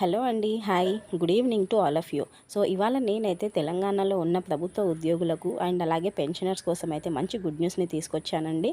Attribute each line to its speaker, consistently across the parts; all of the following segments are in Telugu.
Speaker 1: హలో అండి hi. Good evening to all of you. So ఇవాళ నేనైతే తెలంగాణలో ఉన్న ప్రభుత్వ ఉద్యోగులకు అండ్ అలాగే పెన్షనర్స్ కోసం అయితే మంచి గుడ్ న్యూస్ని తీసుకొచ్చానండి.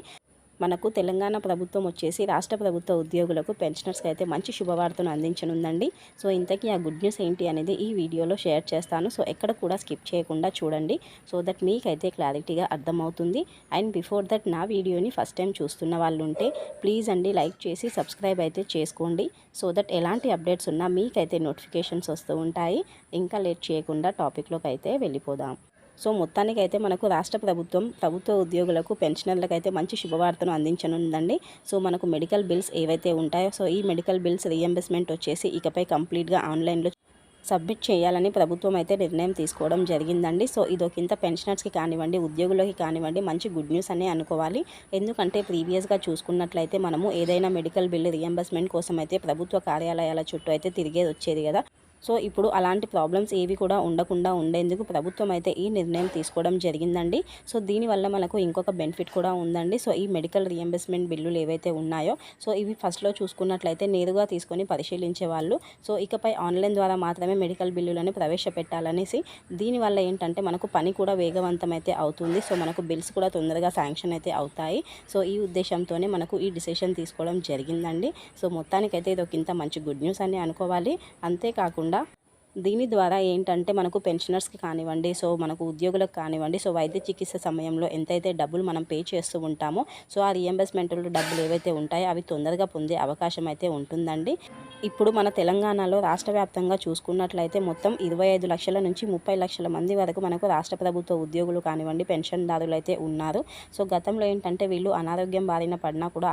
Speaker 1: మనకు తెలంగాణ ప్రభుత్వం వచ్చేసి రాష్ట్ర ప్రభుత్వ ఉద్యోగులకు పెన్షనర్స్కి అయితే మంచి శుభవార్తను అందించనుందండి. సో ఇంతకీ ఆ గుడ్ న్యూస్ ఏంటి అనేది ఈ వీడియోలో షేర్ చేస్తాను. సో ఎక్కడ కూడా స్కిప్ చేయకుండా చూడండి. సో దట్ మీకైతే క్లారిటీగా అర్థమవుతుంది. అండ్ బిఫోర్ దట్ నా వీడియోని ఫస్ట్ టైం చూస్తున్న వాళ్ళు ఉంటే ప్లీజ్ అండి లైక్ చేసి సబ్స్క్రైబ్ అయితే చేసుకోండి. సో దట్ ఎలాంటి అప్డేట్స్ ఉన్నా మీకైతే నోటిఫికేషన్స్ వస్తూ ఉంటాయి. ఇంకా లేట్ చేయకుండా టాపిక్లోకి అయితే వెళ్ళిపోదాం. సో మొత్తానికి అయితే మనకు రాష్ట్ర ప్రభుత్వం ప్రభుత్వ ఉద్యోగులకు పెన్షనర్లకు అయితే మంచి శుభవార్తను అందించనుందండి. సో మనకు మెడికల్ బిల్స్ ఏవైతే ఉంటాయో సో ఈ మెడికల్ బిల్స్ రీఎంబర్స్మెంట్ వచ్చేసి ఇకపై కంప్లీట్గా ఆన్లైన్లో సబ్మిట్ చేయాలని ప్రభుత్వం అయితే నిర్ణయం తీసుకోవడం జరిగిందండి. సో ఇదొకింత పెన్షనర్స్కి కానివ్వండి ఉద్యోగులకి కానివ్వండి మంచి గుడ్ న్యూస్ అనే అనుకోవాలి. ఎందుకంటే ప్రీవియస్గా చూసుకున్నట్లయితే మనము ఏదైనా మెడికల్ బిల్లు రీఎంబర్స్మెంట్ కోసం అయితే ప్రభుత్వ కార్యాలయాల చుట్టూ అయితే తిరిగేది వచ్చేది కదా. సో ఇప్పుడు అలాంటి ప్రాబ్లమ్స్ ఏవి కూడా ఉండకుండా ఉండేందుకు ప్రభుత్వం అయితే ఈ నిర్ణయం తీసుకోవడం జరిగిందండి. సో దీనివల్ల మనకు ఇంకొక బెనిఫిట్ కూడా ఉందండి. సో ఈ మెడికల్ రియంబర్స్మెంట్ బిల్లులు ఏవైతే ఉన్నాయో సో ఇవి ఫస్ట్లో చూసుకున్నట్లయితే నేరుగా తీసుకొని పరిశీలించే వాళ్ళు. సో ఇకపై ఆన్లైన్ ద్వారా మాత్రమే మెడికల్ బిల్లులను ప్రవేశపెట్టాలనేసి దీనివల్ల ఏంటంటే మనకు పని కూడా వేగవంతం అయితే అవుతుంది. సో మనకు బిల్స్ కూడా తొందరగా శాంక్షన్ అయితే అవుతాయి. సో ఈ ఉద్దేశంతోనే మనకు ఈ డిసిషన్ తీసుకోవడం జరిగిందండి. సో మొత్తానికైతే ఇది ఒక ఇంత మంచి గుడ్ న్యూస్ అని అనుకోవాలి. అంతేకాకుండా దీని ద్వారా ఏంటంటే మనకు పెన్షనర్స్కి కానివ్వండి సో మనకు ఉద్యోగులకు కానివ్వండి సో వైద్య చికిత్స సమయంలో ఎంతైతే డబ్బులు మనం పే చేస్తూ ఉంటామో సో ఆ రియంబర్స్మెంట్లో డబ్బులు ఏవైతే ఉంటాయో అవి తొందరగా పొందే అవకాశం అయితే ఉంటుందండి. ఇప్పుడు మన తెలంగాణలో రాష్ట్ర వ్యాప్తంగా చూసుకున్నట్లయితే మొత్తం ఇరవై ఐదు లక్షల నుంచి ముప్పై లక్షల మంది వరకు మనకు రాష్ట్ర ప్రభుత్వ ఉద్యోగులు కానివ్వండి పెన్షన్దారులు అయితే ఉన్నారు. సో గతంలో ఏంటంటే వీళ్ళు అనారోగ్యం బారిన పడినా కూడా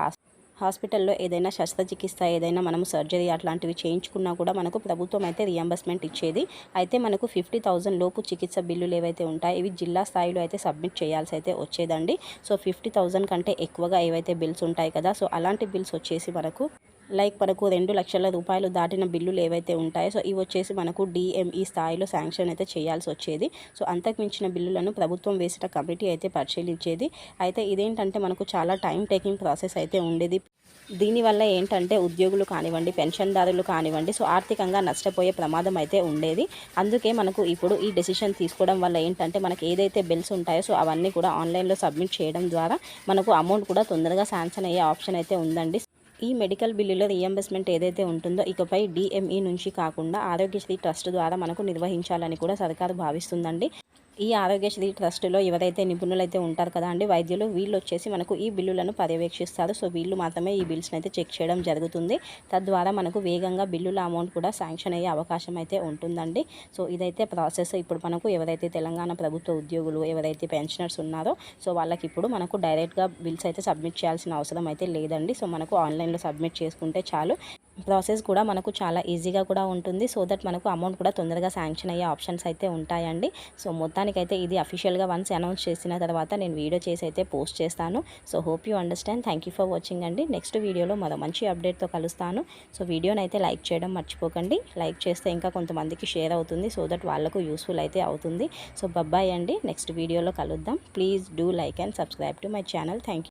Speaker 1: హాస్పిటల్లో ఏదైనా శస్త్రచికిత్స ఏదైనా మనము సర్జరీ అట్లాంటివి చేయించుకున్నా కూడా మనకు ప్రభుత్వం అయితే రియంబర్స్మెంట్ ఇచ్చేది. అయితే మనకు ఫిఫ్టీ థౌజండ్ లోపు చికిత్స బిల్లులు ఏవైతే ఉంటాయి ఇవి జిల్లా స్థాయిలో అయితే సబ్మిట్ చేయాల్సి అయితే వచ్చేదండి. సో ఫిఫ్టీ థౌజండ్ కంటే ఎక్కువగా ఏవైతే బిల్స్ ఉంటాయి కదా సో అలాంటి బిల్స్ వచ్చేసి మనకు లైక్ మనకు రెండు లక్షల రూపాయలు దాటిన బిల్లులు ఏవైతే ఉంటాయో సో ఇవి వచ్చేసి మనకు డిఎంఈ స్థాయిలో శాంక్షన్ అయితే చేయాల్సి వచ్చేది. సో అంతకు మించిన బిల్లులను ప్రభుత్వం వేసిన కమిటీ అయితే పరిశీలించేది. అయితే ఇదేంటంటే మనకు చాలా టైం టేకింగ్ ప్రాసెస్ అయితే ఉండేది. దీనివల్ల ఏంటంటే ఉద్యోగులు కానివ్వండి పెన్షన్దారులు కానివ్వండి సో ఆర్థికంగా నష్టపోయే ప్రమాదం అయితే ఉండేది. అందుకే మనకు ఇప్పుడు ఈ డెసిషన్ తీసుకోవడం వల్ల ఏంటంటే మనకి ఏదైతే బిల్స్ ఉంటాయో సో అవన్నీ కూడా ఆన్లైన్లో సబ్మిట్ చేయడం ద్వారా మనకు అమౌంట్ కూడా తొందరగా శాంక్షన్ అయ్యే ఆప్షన్ అయితే ఉందండి. ఈ మెడికల్ బిల్లులో రియంబర్స్మెంట్ ఏదైతే ఉంటుందో ఇకపై డిఎంఈ నుంచి కాకుండా ఆరోగ్యశ్రీ ట్రస్ట్ ద్వారా మనకు నిర్వహించాలని కూడా సర్కారు భావిస్తుందండి. ఈ ఆరోగ్యశ్రీ ట్రస్టులో ఎవరైతే నిపుణులైతే ఉంటారు కదా అండి వైద్యులు వీళ్ళు వచ్చేసి మనకు ఈ బిల్లులను పర్యవేక్షిస్తారు. సో వీళ్ళు మాత్రమే ఈ బిల్స్ని అయితే చెక్ చేయడం జరుగుతుంది. తద్వారా మనకు వేగంగా బిల్లుల అమౌంట్ కూడా శాంక్షన్ అయ్యే అవకాశం అయితే ఉంటుందండి. సో ఇదైతే ప్రాసెస్. ఇప్పుడు మనకు ఎవరైతే తెలంగాణ ప్రభుత్వ ఉద్యోగులు ఎవరైతే పెన్షనర్స్ ఉన్నారో సో వాళ్ళకి ఇప్పుడు మనకు డైరెక్ట్గా బిల్స్ అయితే సబ్మిట్ చేయాల్సిన అవసరం అయితే లేదండి. సో మనకు ఆన్లైన్లో సబ్మిట్ చేసుకుంటే చాలు. ప్రాసెస్ కూడా మనకు చాలా ఈజీగా కూడా ఉంటుంది. సో దట్ మనకు అమౌంట్ కూడా తొందరగా శాంక్షన్ అయ్యే ఆప్షన్స్ అయితే ఉంటాయండి. సో మొత్తానికైతే ఇది అఫీషియల్గా వన్స్ అనౌన్స్ చేసిన తర్వాత నేను వీడియో చేసి అయితే పోస్ట్ చేస్తాను. So hope you understand. Thank you for watching అండి. నెక్స్ట్ వీడియోలో మరో మంచి అప్డేట్తో కలుస్తాను. సో వీడియోని అయితే లైక్ చేయడం మర్చిపోకండి. లైక్ చేస్తే ఇంకా కొంతమందికి షేర్ అవుతుంది. సో దట్ వాళ్ళకు యూస్ఫుల్ అయితే అవుతుంది. సో బబ్బాయ్ అండి. నెక్స్ట్ వీడియోలో కలుద్దాం. Please do like and subscribe to my channel. Thank